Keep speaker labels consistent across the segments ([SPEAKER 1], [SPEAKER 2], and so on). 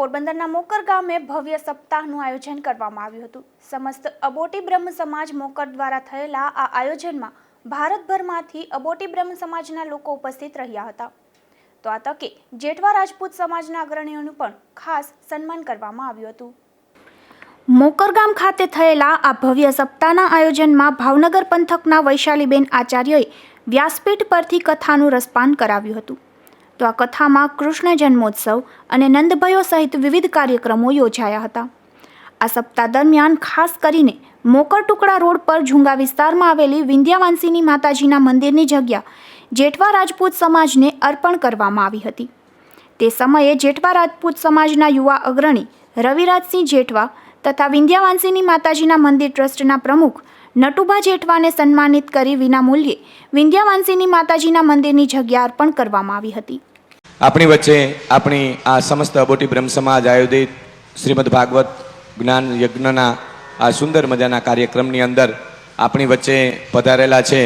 [SPEAKER 1] પોરબંદરના મોકર ગામે ભવ્ય સપ્તાહનું આયોજન કરવામાં આવ્યું હતું. સમસ્ત અબોટી બ્રહ્મ સમાજ મોકર દ્વારા થયેલા આ આયોજનમાં ભારતભરમાંથી અબોટી બ્રહ્મ સમાજના લોકો ઉપસ્થિત રહ્યા હતા. તો આ તકે જેઠવા રાજપૂત સમાજના અગ્રણીઓનું પણ ખાસ સન્માન કરવામાં આવ્યું હતું. મોકરગામ ખાતે થયેલા આ ભવ્ય સપ્તાહના આયોજનમાં ભાવનગર પંથકના વૈશાલીબેન આચાર્યએ વ્યાસપીઠ પરથી કથાનું રસપાન કરાવ્યું હતું. તો આ કથામાં કૃષ્ણ જન્મોત્સવ અને નંદભયો સહિત વિવિધ કાર્યક્રમો યોજાયા હતા. આ સપ્તાહ દરમિયાન ખાસ કરીને મોકર ટુકડા રોડ પર ઝુંગા વિસ્તારમાં આવેલી વિંધ્યાવાંસીની માતાજીના મંદિરની જગ્યા જેઠવા રાજપૂત સમાજને અર્પણ કરવામાં આવી હતી. તે સમયે જેઠવા રાજપૂત સમાજના યુવા અગ્રણી રવિરાજસિંહ જેઠવા તથા વિંધ્યાવાંસીની માતાજીના મંદિર ટ્રસ્ટના પ્રમુખ નટુભા જેઠવાને સન્માનિત કરી વિનામૂલ્યે વિંધ્યાવાંસીની માતાજીના મંદિરની જગ્યા અર્પણ કરવામાં આવી હતી.
[SPEAKER 2] આપણી વચ્ચે આપણી આ સમસ્ત અબોટી બ્રહ્મ સમાજ આયોજિત શ્રીમદ ભાગવત જ્ઞાન યજ્ઞના આ સુંદર મજાના કાર્યક્રમની અંદર આપણી વચ્ચે પધારેલા છે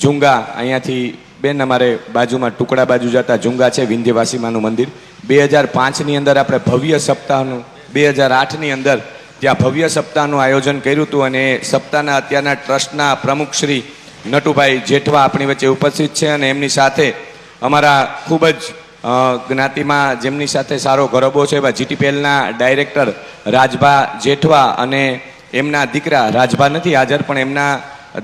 [SPEAKER 2] ઝુંગા. અહીંયાથી બેન અમારે બાજુમાં ટુકડા બાજુ જતા ઝુંગા છે વિંધ્યવાસીમાનું મંદિર. બે હજાર પાંચની અંદર આપણે ભવ્ય સપ્તાહનું, બે હજાર આઠની અંદર ત્યાં ભવ્ય સપ્તાહનું આયોજન કર્યું હતું અને સપ્તાહના અત્યારના ટ્રસ્ટના પ્રમુખ શ્રી નટુભાઈ જેઠવા આપણી વચ્ચે ઉપસ્થિત છે અને એમની સાથે અમારા ખૂબ જ જ્ઞાતિમાં જેમની સાથે સારો ગરબો છે, એવા જીટીપીએલના ડાયરેક્ટર રાજભા જેઠવા અને એમના દીકરા રાજભા નથી હાજર, પણ એમના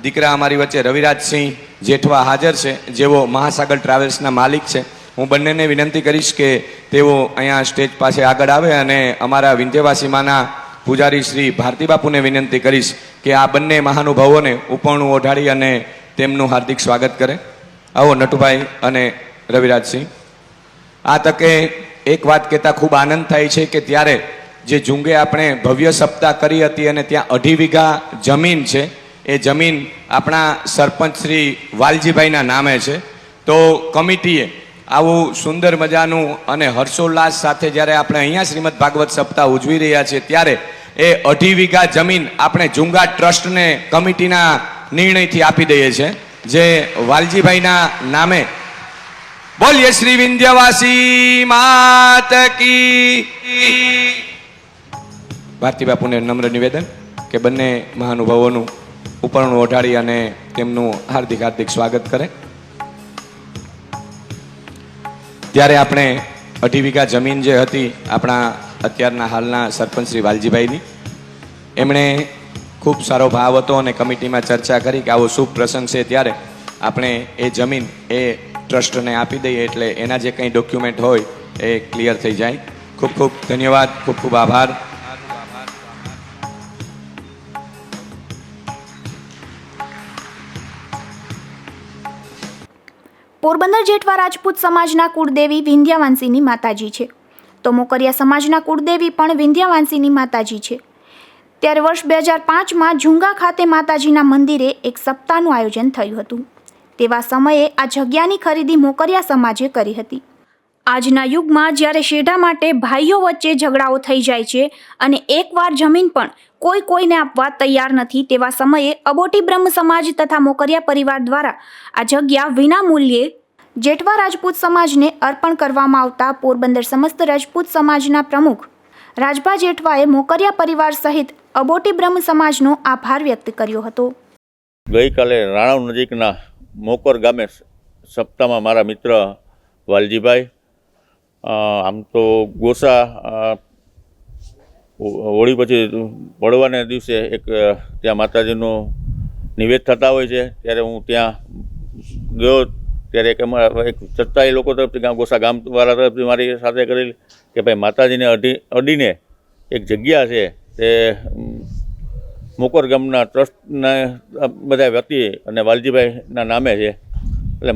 [SPEAKER 2] દીકરા અમારી વચ્ચે રવિરાજસિંહ જેઠવા હાજર છે, જેઓ મહાસાગર ટ્રાવેલ્સના માલિક છે. હું બંનેને વિનંતી કરીશ કે તેઓ અહીંયા સ્ટેજ પાસે આગળ આવે અને અમારા વિંધ્યવાસીમાના પૂજારી શ્રી ભારતી બાપુને વિનંતી કરીશ કે આ બંને મહાનુભાવોને ઉપરણું ઓઢાડી અને તેમનું હાર્દિક સ્વાગત કરે. આવો નટુભાઈ અને રવિરાજસિંહ. આ તકે એક વાત કહેતા ખૂબ આનંદ થાય છે કે ત્યારે જે જુંગે આપણે ભવ્ય સપ્તાહ કરી હતી અને ત્યાં અઢી વીઘા જમીન છે, એ જમીન આપણા સરપંચ શ્રી વાલજીભાઈના નામે છે. તો કમિટીએ આવું સુંદર મજાનું અને હર્ષોલ્લાસ સાથે જ્યારે આપણે અહીંયા શ્રીમદ ભાગવત સપ્તાહ ઉજવી રહ્યા છીએ, ત્યારે એ અઢી વીઘા જમીન આપણે જુંગા ટ્રસ્ટને કમિટીના નિર્ણયથી આપી દઈએ છીએ, જે વાલજીભાઈના નામે બોલીએ શ્રી વિંધ્યવાસી માત કી. ભારતી બાપુને નમ્ર નિવેદન કે બંને મહાનુભાવોનું ઉપરણું ઓઢાડી અને તેમનું હાર્દિક હાર્દિક સ્વાગત કરે. ત્યારે આપણે અઢી વીઘા જમીન જે હતી આપણા અત્યારના હાલના સરપંચ શ્રી વાલજીભાઈની, એમણે ખૂબ સારો ભાવ હતો અને કમિટીમાં ચર્ચા કરી કે આવો શુભ પ્રસંગ છે ત્યારે આપણે એ જમીન એ ટ્રસ્ટને આપી દઈએ એટલે એના જે કંઈ ડોક્યુમેન્ટ હોય એ ક્લિયર થઈ જાય. ખૂબ ખૂબ ધન્યવાદ, ખૂબ ખૂબ આભાર.
[SPEAKER 1] પોરબંદર જેઠવા રાજપૂત સમાજના કુળદેવી વિંધ્યાવાંસીની માતાજી છે. તો મોકરિયા સમાજના કુળદેવી પણ વિંધ્યાવાંસીની માતાજી છે. ત્યારે વર્ષ બે હજાર પાંચમાં ઝુંગા ખાતે માતાજીના મંદિરે એક સપ્તાહનું આયોજન થયું હતું. તેવા સમયે આ જગ્યાની ખરીદી મોકરિયા સમાજે કરી હતી. આજના યુગમાં જ્યારે શેઢા માટે ભાઈઓ વચ્ચે ઝઘડાઓ થઈ જાય છે અને એકવાર જમીન પણ કોઈ કોઈને આપવા તૈયાર નથી તેવા સમયે અબોટી બ્રહ્મ સમાજ તથા મોકરિયા પરિવાર દ્વારા આ જગ્યા વિના મૂલ્યે જેઠવા રાજપૂત સમાજને અર્પણ કરવામાં આવતા પોરબંદર સમસ્ત રાજપૂત સમાજના પ્રમુખ રાજભા જેઠવાએ મોકરિયા પરિવાર સહિત અબોટી બ્રહ્મ સમાજનો આભાર વ્યક્ત કર્યો હતો.
[SPEAKER 3] ગઈકાલે રાણાવ નજીકના મોકોર ગામે સપ્તાહમાં મારા મિત્ર વાલજીભાઈ આમ તો ગોસા હોળી પછી પડવાને દિવસે એક ત્યાં માતાજીનું નિવેદ થતા હોય છે. ત્યારે હું ત્યાં ગયો. ત્યારે એક અમારા એક ચર્ચા એ લોકો તરફથી ગામ, ગોસા ગામવાળા તરફથી મારી સાથે કરેલી કે ભાઈ માતાજીને અડી અડીને એક જગ્યા છે તે મોકોર ગામના ટ્રસ્ટના બધા વ્યક્તિ અને વાલજીભાઈના નામે છે. એટલે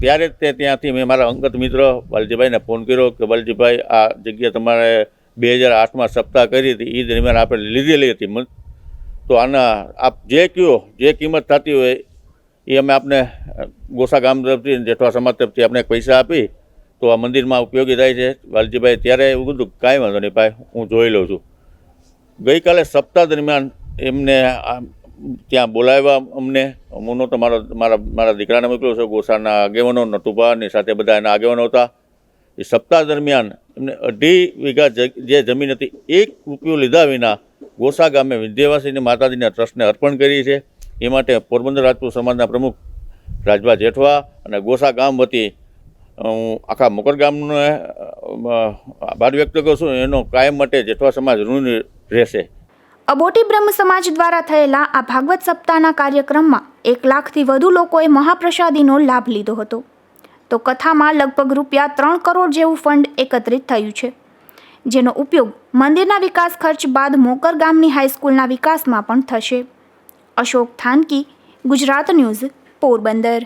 [SPEAKER 3] ત્યારે તે ત્યાંથી મેં મારા અંગત મિત્ર વાલજીભાઈને ફોન કર્યો કે વાલજીભાઈ, આ જગ્યા તમારે બે હજાર આઠમાં સપ્તાહ કરી હતી એ દરમિયાન આપણે લીધેલી હતી તો આના આપ જે કયો, જે કિંમત થતી હોય એ અમે આપને ગોસા ગામ તરફથી જેઠવા સમાજ તરફથી આપણે પૈસા આપી, તો આ મંદિરમાં ઉપયોગી થાય છે. વાલજીભાઈ ત્યારે એવું કીધું કાંઈ વાંધો નહીં ભાઈ, હું જોઈ લઉં છું. ગઈકાલે સપ્તાહ દરમિયાન એમને ત્યાં બોલાવ્યા અમને. અમુનો તો મારો, મારા મારા દીકરાને મોકલ્યો છે. ગોસાના આગેવાનો નટુભાની સાથે બધા એના આગેવાનો હતા. એ સપ્તાહ દરમિયાન એમને અઢી વીઘા જે જમીન હતી, એક રૂપિયો લીધા વિના ગોસા ગામે વિદ્યાવાસીની માતાજીના ટ્રસ્ટને અર્પણ કરી છે. એ માટે પોરબંદર રાજપૂત સમાજના પ્રમુખ રાજભા જેઠવા અને ગોસા ગામ વતી હું આખા મકર ગામને આભાર વ્યક્ત કરું છું. એનો કાયમ માટે જેઠવા સમાજ ઋણ રહેશે.
[SPEAKER 1] અબોટી બ્રહ્મ સમાજ દ્વારા થયેલા આ ભાગવત સપ્તાહના કાર્યક્રમમાં એક લાખથી વધુ લોકોએ મહાપ્રસાદીનો લાભ લીધો હતો. તો કથામાં લગભગ રૂપિયા ત્રણ કરોડ જેવું ફંડ એકત્રિત થયું છે. જેનો ઉપયોગ મંદિરના વિકાસ ખર્ચ બાદ મોકર ગામની હાઈસ્કૂલના વિકાસમાં પણ થશે. અશોક થાનકી, ગુજરાત ન્યૂઝ, પોરબંદર.